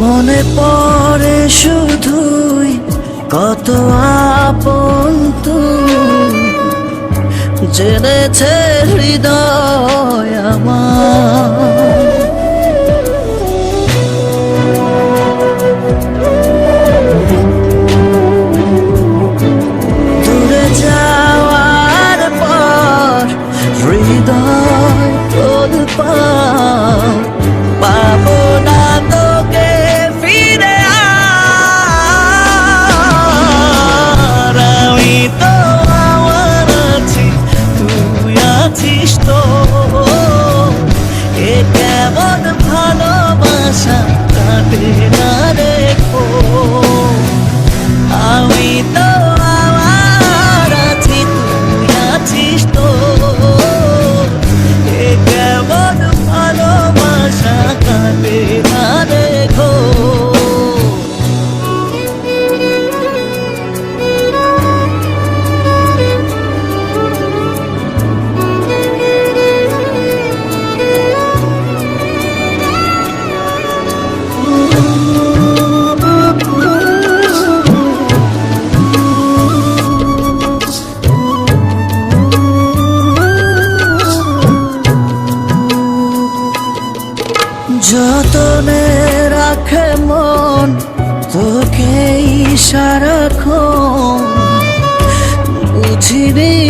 মনে পড়ে শুধুই কত আপন জেনেছে হৃদয় আমার। আছিস তো এ কেমন ভালোবাসা কাটে? baby.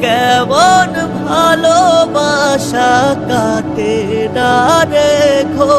কেমন ভালোবাসা কাটে না ঘো